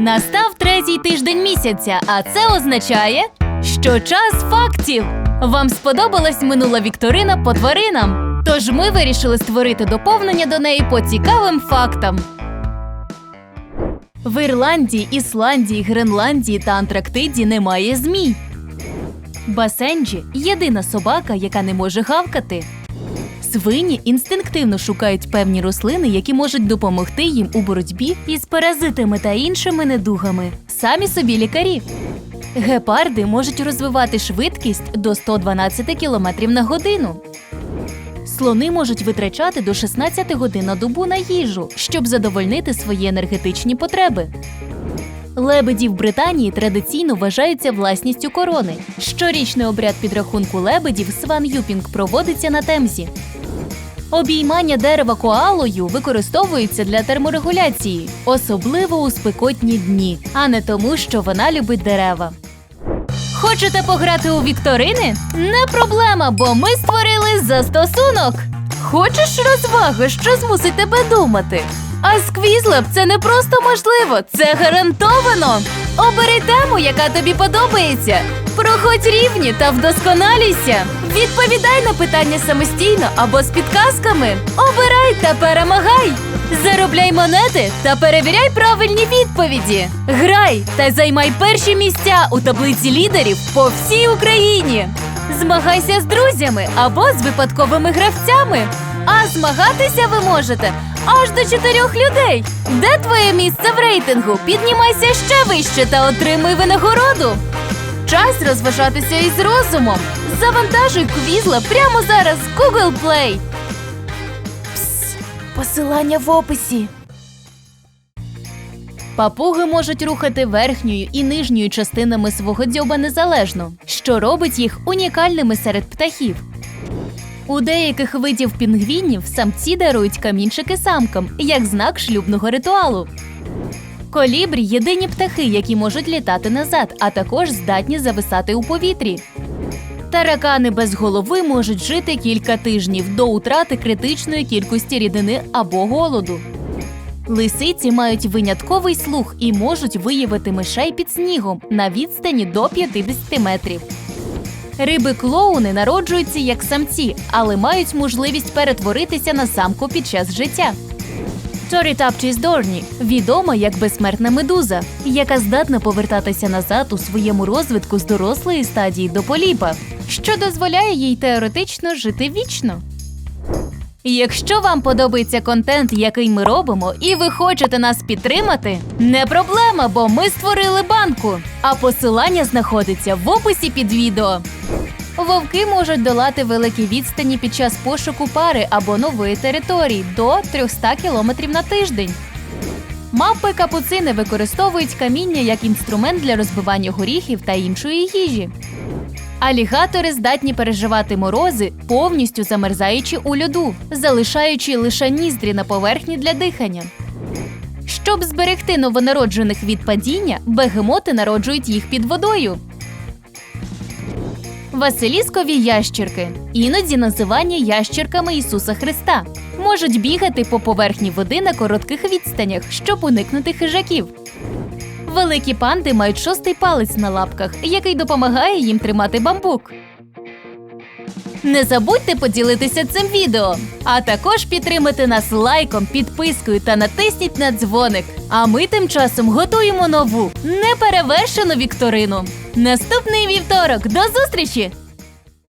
Настав третій тиждень місяця, а це означає, що час фактів. Вам сподобалась минула вікторина по тваринам. Тож ми вирішили створити доповнення до неї по цікавим фактам. В Ірландії, Ісландії, Гренландії та Антарктиді немає змій. Басенджі єдина собака, яка не може гавкати. Свині інстинктивно шукають певні рослини, які можуть допомогти їм у боротьбі із паразитами та іншими недугами. Самі собі лікарі. Гепарди можуть розвивати швидкість до 112 км на годину. Слони можуть витрачати до 16 годин на добу на їжу, щоб задовольнити свої енергетичні потреби. Лебеді в Британії традиційно вважаються власністю корони. Щорічний обряд підрахунку лебедів Сван Юпінг проводиться на Темзі. Обіймання дерева коалою використовується для терморегуляції, особливо у спекотні дні, а не тому, що вона любить дерева. Хочете пограти у вікторини? Не проблема, бо ми створили застосунок. Хочеш розваги, що змусить тебе думати? А сквізлеб це не просто можливо, це гарантовано. Обери тему, яка тобі подобається. Проходь рівні та вдосконалюйся. Відповідай на питання самостійно або з підказками. Обирай та перемагай. Заробляй монети та перевіряй правильні відповіді. Грай та займай перші місця у таблиці лідерів по всій Україні. Змагайся з друзями або з випадковими гравцями. А змагатися ви можете аж до чотирьох людей. Де твоє місце в рейтингу? Піднімайся ще вище та отримуй винагороду. Час розважатися із розумом. Завантажуй квізла прямо зараз з Google Play. Пс, посилання в описі. Папуги можуть рухати верхньою і нижньою частинами свого дзьоба незалежно, що робить їх унікальними серед птахів. У деяких видів пінгвінів самці дарують камінчики самкам як знак шлюбного ритуалу. Колібрі єдині птахи, які можуть літати назад, а також здатні зависати у повітрі. Таракани без голови можуть жити кілька тижнів до утрати критичної кількості рідини або голоду. Лисиці мають винятковий слух і можуть виявити мишей під снігом на відстані до 50 метрів. Риби клоуни народжуються як самці, але мають можливість перетворитися на самку під час життя. Торітапчіс Дорні відома як безсмертна медуза, яка здатна повертатися назад у своєму розвитку з дорослої стадії до поліпа, що дозволяє їй теоретично жити вічно. Якщо вам подобається контент, який ми робимо, і ви хочете нас підтримати, не проблема, бо ми створили банку. А посилання знаходиться в описі під відео. Вовки можуть долати великі відстані під час пошуку пари або нової території до 300 км на тиждень. Мапи капуцини використовують каміння як інструмент для розбивання горіхів та іншої їжі. Алігатори здатні переживати морози, повністю замерзаючи у льоду, залишаючи лише ніздрі на поверхні для дихання. Щоб зберегти новонароджених від падіння, бегемоти народжують їх під водою. Василіскові ящірки, іноді називані ящірками Ісуса Христа, можуть бігати по поверхні води на коротких відстанях, щоб уникнути хижаків. Великі панди мають шостий палець на лапках, який допомагає їм тримати бамбук. Не забудьте поділитися цим відео, а також підтримати нас лайком, підпискою та натисніть на дзвоник. А ми тим часом готуємо нову неперевершену вікторину. Наступний вівторок. До зустрічі!